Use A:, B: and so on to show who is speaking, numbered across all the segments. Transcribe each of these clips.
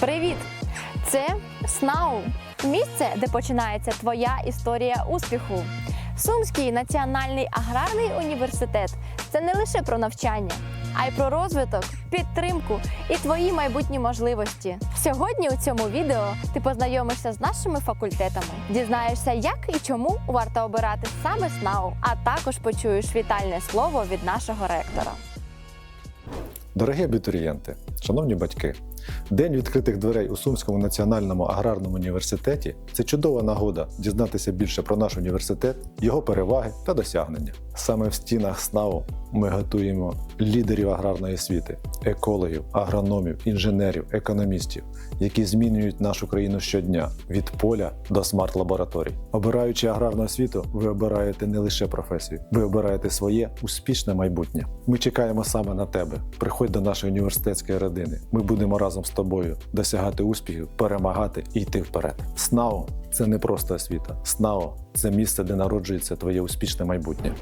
A: Привіт! Це СНАУ місце, де починається твоя історія успіху. Сумський національний аграрний університет це не лише про навчання, а й про розвиток, підтримку і твої майбутні можливості. Сьогодні у цьому відео ти познайомишся з нашими факультетами, дізнаєшся, як і чому варто обирати саме СНАУ, а також почуєш вітальне слово від нашого ректора.
B: Дорогі абітурієнти, шановні батьки, День відкритих дверей у Сумському національному аграрному університеті це чудова нагода дізнатися більше про наш університет, його переваги та досягнення. Саме в стінах СНАУ ми готуємо лідерів аграрної освіти, екологів, агрономів, інженерів, економістів, які змінюють нашу країну щодня від поля до смарт-лабораторій. Обираючи аграрну освіту, ви обираєте не лише професію, ви обираєте своє успішне майбутнє. Ми чекаємо саме на тебе. Приходь до нашої університетської родини. Ми будемо разом з тобою досягати успіхів, перемагати і йти вперед. СНАО це не просто освіта. СНАО це місце, де народжується твоє успішне майбутнє.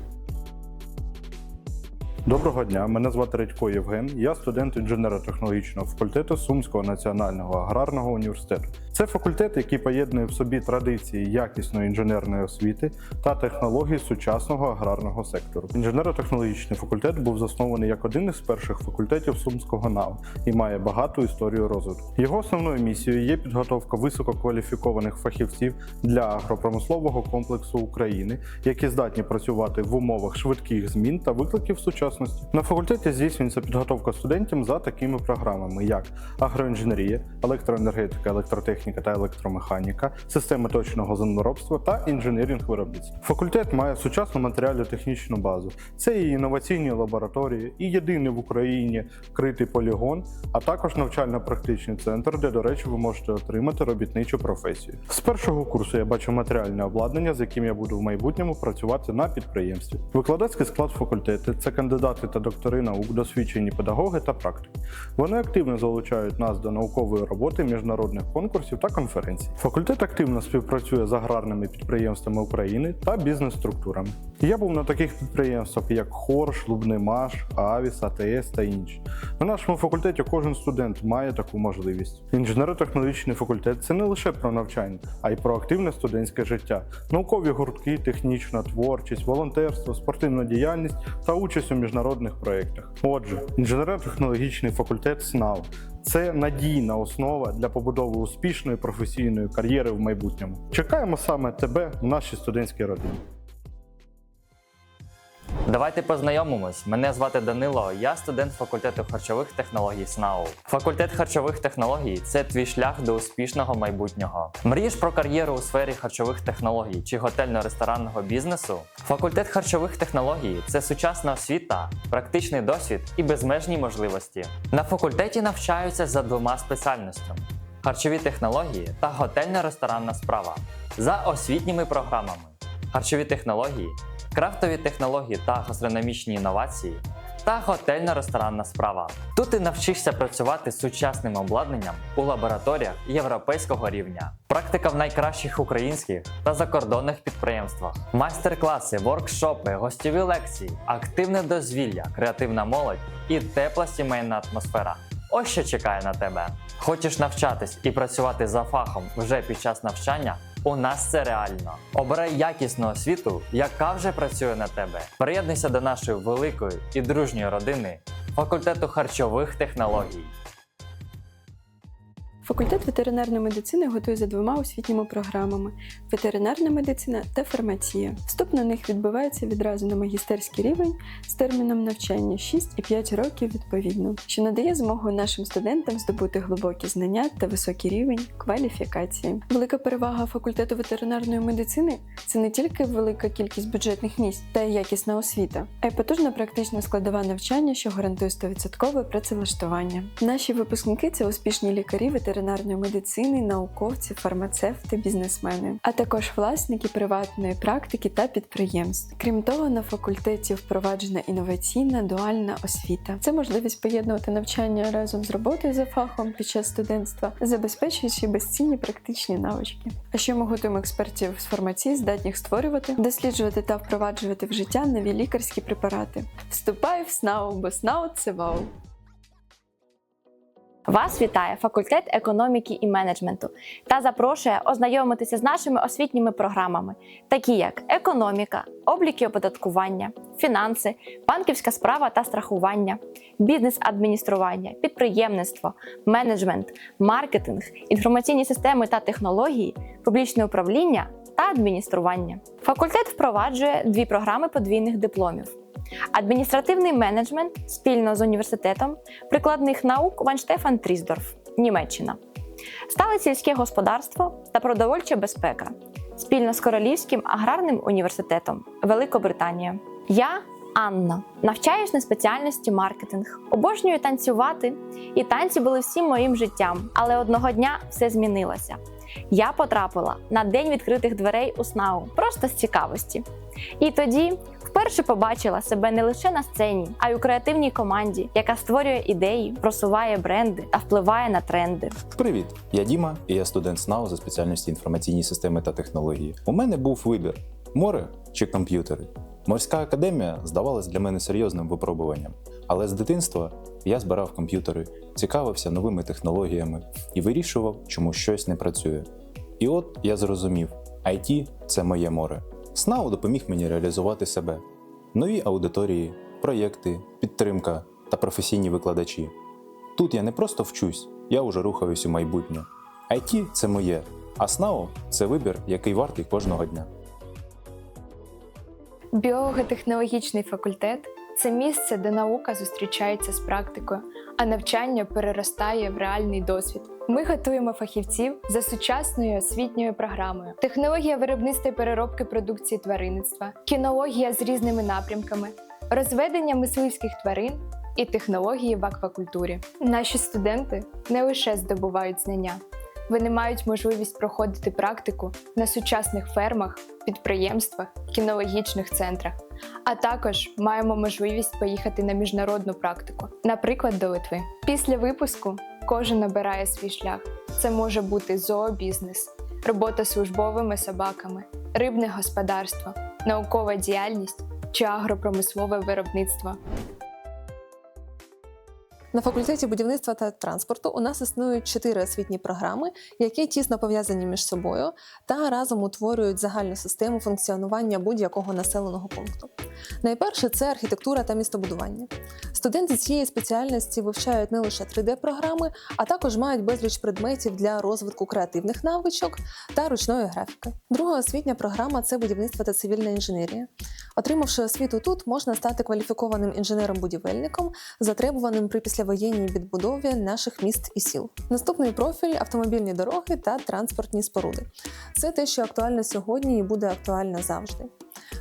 C: Доброго дня, мене звати Редько Євген. Я студент інженерно-технологічного факультету Сумського національного аграрного університету. Це факультет, який поєднує в собі традиції якісної інженерної освіти та технології сучасного аграрного сектору. Інженерно-технологічний факультет був заснований як один із перших факультетів Сумського НАУ і має багату історію розвитку. Його основною місією є підготовка висококваліфікованих фахівців для агропромислового комплексу України, які здатні працювати в умовах швидких змін та викликів сучасності. На факультеті здійснюється підготовка студентів за такими програмами, як агроінженерія, електроенергетика, електротехніка та електромеханіка, системи точного землеробства та інженерінг виробництва. Факультет має сучасну матеріально-технічну базу. Це і інноваційні лабораторії, і єдиний в Україні критий полігон, а також навчально-практичний центр, де, до речі, ви можете отримати робітничу професію. З першого курсу я бачу матеріальне обладнання, з яким я буду в майбутньому працювати на підприємстві. Викладацький склад факультету це кандидати та доктори наук, досвідчені педагоги та практики. Вони активно залучають нас до наукової роботи, міжнародних конкурсів та конференцій. Факультет активно співпрацює з аграрними підприємствами України та бізнес-структурами. Я був на таких підприємствах, як Хорш, Лубнимаш, Авіс, АТС та інші. На нашому факультеті кожен студент має таку можливість. Інженерно-технологічний факультет це не лише про навчання, а й про активне студентське життя, наукові гуртки, технічна творчість, волонтерство, спортивна діяльність та участь у міжнародних проєктах. Отже, інженерно-технологічний факультет СНАУ це надійна основа для побудови успішної професійної кар'єри в майбутньому. Чекаємо саме тебе в нашій студентській родині.
D: Давайте познайомимось. Мене звати Данило, я студент факультету харчових технологій СНАУ. Факультет харчових технологій це твій шлях до успішного майбутнього. Мрієш про кар'єру у сфері харчових технологій чи готельно-ресторанного бізнесу? Факультет харчових технологій це сучасна освіта, практичний досвід і безмежні можливості. На факультеті навчаються за двома спеціальностями: харчові технології та готельно-ресторанна справа за освітніми програмами. Харчові технології крафтові технології та гастрономічні інновації та готельно-ресторанна справа. Тут ти навчишся працювати з сучасним обладнанням у лабораторіях європейського рівня, практика в найкращих українських та закордонних підприємствах, майстер-класи, воркшопи, гостєві лекції, активне дозвілля, креативна молодь і тепла сімейна атмосфера. Ось що чекає на тебе. Хочеш навчатись і працювати за фахом вже під час навчання? У нас це реально. Обирай якісну освіту, яка вже працює на тебе. Приєднуйся до нашої великої і дружньої родини факультету харчових технологій.
E: Факультет ветеринарної медицини готує за двома освітніми програмами: ветеринарна медицина та фармація. Вступ на них відбувається відразу на магістерський рівень з терміном навчання 6 і 5 років відповідно, що надає змогу нашим студентам здобути глибокі знання та високий рівень кваліфікації. Велика перевага факультету ветеринарної медицини це не тільки велика кількість бюджетних місць та якісна освіта, а й потужна практична складова навчання, що гарантує 100% працевлаштування. Наші випускники це успішні лікарі ветеринарної медицини, науковці, фармацевти, бізнесмени, а також власники приватної практики та підприємств. Крім того, на факультеті впроваджена інноваційна дуальна освіта. Це можливість поєднувати навчання разом з роботою за фахом під час студентства, забезпечуючи безцінні практичні навички. А ще ми готуємо експертів з фармації, здатних створювати, досліджувати та впроваджувати в життя нові лікарські препарати. Вступай в СНАУ, бо СНАУ – це вау!
A: Вас вітає факультет економіки і менеджменту та запрошує ознайомитися з нашими освітніми програмами, такі як економіка, облік і оподаткування, фінанси, банківська справа та страхування, бізнес-адміністрування, підприємництво, менеджмент, маркетинг, інформаційні системи та технології, публічне управління та адміністрування. Факультет впроваджує дві програми подвійних дипломів. Адміністративний менеджмент спільно з університетом прикладних наук Ван Штефан Трісдорф, Німеччина, стале сільське господарство та продовольча безпека спільно з Королівським аграрним університетом Великобританія. Я Анна, навчаюсь на спеціальності маркетинг, обожнюю танцювати, і танці були всім моїм життям. Але одного дня все змінилося. Я потрапила на день відкритих дверей у СНАУ просто з цікавості. І тоді вперше побачила себе не лише на сцені, а й у креативній команді, яка створює ідеї, просуває бренди та впливає на тренди.
F: Привіт, я Діма, і я студент СНАУ за спеціальності інформаційні системи та технології. У мене був вибір: море чи комп'ютери. Морська академія здавалась для мене серйозним випробуванням, але з дитинства я збирав комп'ютери, цікавився новими технологіями і вирішував, чому щось не працює. І от я зрозумів: IT – це моє море. СНАУ допоміг мені реалізувати себе. Нові аудиторії, проєкти, підтримка та професійні викладачі. Тут я не просто вчусь, я вже рухаюсь у майбутнє. IT – це моє, а СНАУ – це вибір, який вартий кожного дня.
G: Біологотехнологічний факультет це місце, де наука зустрічається з практикою, а навчання переростає в реальний досвід. Ми готуємо фахівців за сучасною освітньою програмою, технологія виробництва і переробки продукції тваринництва, кінологія з різними напрямками, розведення мисливських тварин і технології в аквакультурі. Наші студенти не лише здобувають знання, вони мають можливість проходити практику на сучасних фермах, підприємствах, кінологічних центрах, а також маємо можливість поїхати на міжнародну практику, наприклад, до Литви. Після випуску кожен обирає свій шлях. Це може бути зообізнес, робота з службовими собаками, рибне господарство, наукова діяльність чи агропромислове виробництво.
H: На факультеті будівництва та транспорту у нас існують чотири освітні програми, які тісно пов'язані між собою та разом утворюють загальну систему функціонування будь-якого населеного пункту. Найперше це архітектура та містобудування. Студенти цієї спеціальності вивчають не лише 3D-програми, а також мають безліч предметів для розвитку креативних навичок та ручної графіки. Друга освітня програма це будівництво та цивільна інженерія. Отримавши освіту тут, можна стати кваліфікованим інженером-будівельником, затребуваним при післявоєнній відбудові наших міст і сіл. Наступний профіль автомобільні дороги та транспортні споруди. Це те, що актуально сьогодні і буде актуально завжди.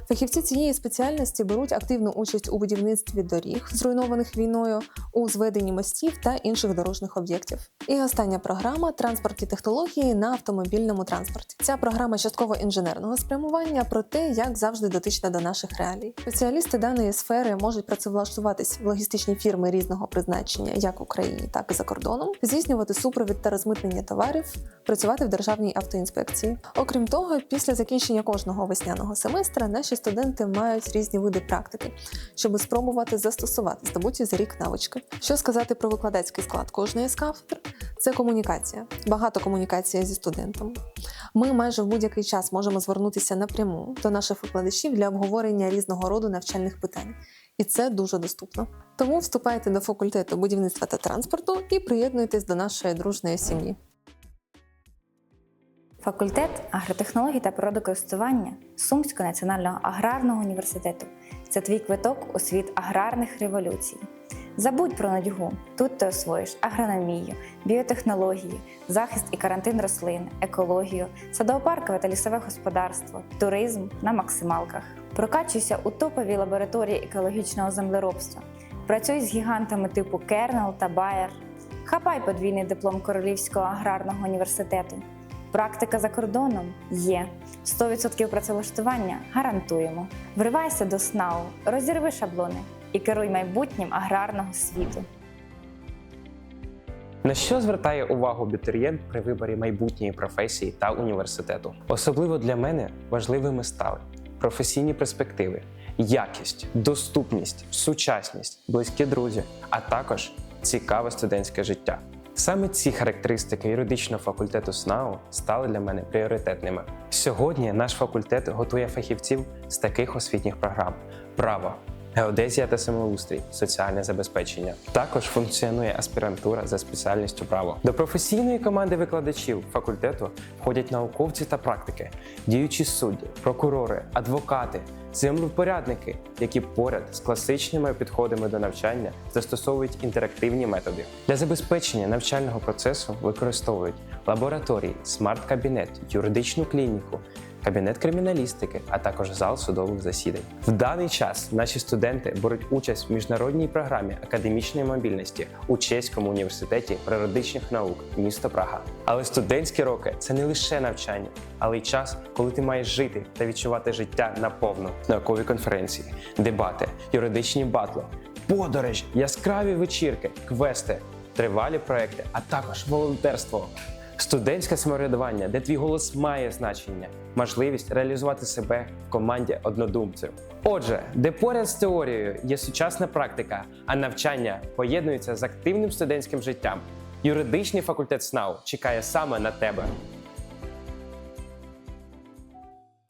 H: Фахівці цієї спеціальності беруть активну участь у будівництві доріг, зруйнованих війною, у зведенні мостів та інших дорожніх об'єктів. І остання програма транспортні технології на автомобільному транспорті. Ця програма частково інженерного спрямування, проте як завжди дотична до наших реалій. Спеціалісти даної сфери можуть працевлаштуватись в логістичні фірми різного призначення, як в Україні, так і за кордоном, здійснювати супровід та розмитнення товарів, працювати в державній автоінспекції. Окрім того, після закінчення кожного весняного семестра наші студенти мають різні види практики, щоб спробувати застосувати здобуті за рік навички. Що сказати про викладацький склад кожної з кафедр? Це комунікація, багато комунікація зі студентом. Ми майже в будь-який час можемо звернутися напряму до наших викладачів для обговорення різного роду навчальних питань. І це дуже доступно. Тому вступайте до факультету будівництва та транспорту і приєднуйтесь до нашої дружної сім'ї.
I: Факультет агротехнологій та природокористування Сумського національного аграрного університету це твій квиток у світ аграрних революцій. Забудь про нудьгу. Тут ти освоїш агрономію, біотехнології, захист і карантин рослин, екологію, садоопаркове та лісове господарство, туризм на максималках. Прокачуйся у топовій лабораторії екологічного землеробства. Працюй з гігантами типу Кернел та Bayer. Хапай подвійний диплом Королівського аграрного університету. Практика за кордоном є. 100% працевлаштування гарантуємо. Вривайся до СНАУ, розірви шаблони і керуй майбутнім аграрного світу.
J: На що звертає увагу абітурієнт при виборі майбутньої професії та університету? Особливо для мене важливими стали професійні перспективи, якість, доступність, сучасність, близькі друзі, а також цікаве студентське життя. Саме ці характеристики юридичного факультету СНАУ стали для мене пріоритетними. Сьогодні наш факультет готує фахівців з таких освітніх програм: право, геодезія та самоустрій, соціальне забезпечення. Також функціонує аспірантура за спеціальністю право. До професійної команди викладачів факультету входять науковці та практики, діючі судді, прокурори, адвокати, землевпорядники, які поряд з класичними підходами до навчання застосовують інтерактивні методи. Для забезпечення навчального процесу використовують лабораторії, смарт-кабінет, юридичну клініку, кабінет криміналістики, а також зал судових засідань. В даний час наші студенти беруть участь в міжнародній програмі академічної мобільності у Чеському університеті природичних наук місто Прага. Але студентські роки це не лише навчання, але й час, коли ти маєш жити та відчувати життя наповну. Наукові конференції, дебати, юридичні батли, подорожі, яскраві вечірки, квести, тривалі проекти, а також волонтерство. Студентське самоврядування, де твій голос має значення, можливість реалізувати себе в команді однодумців. Отже, де поряд з теорією є сучасна практика, а навчання поєднується з активним студентським життям. Юридичний факультет СНАУ чекає саме на тебе.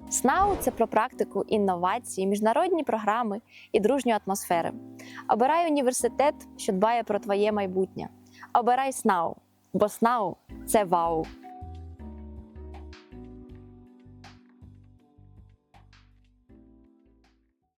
A: СНАУ це про практику, інновації, міжнародні програми і дружню атмосферу. Обирай університет, що дбає про твоє майбутнє. Обирай СНАУ, бо СНАУ це вау.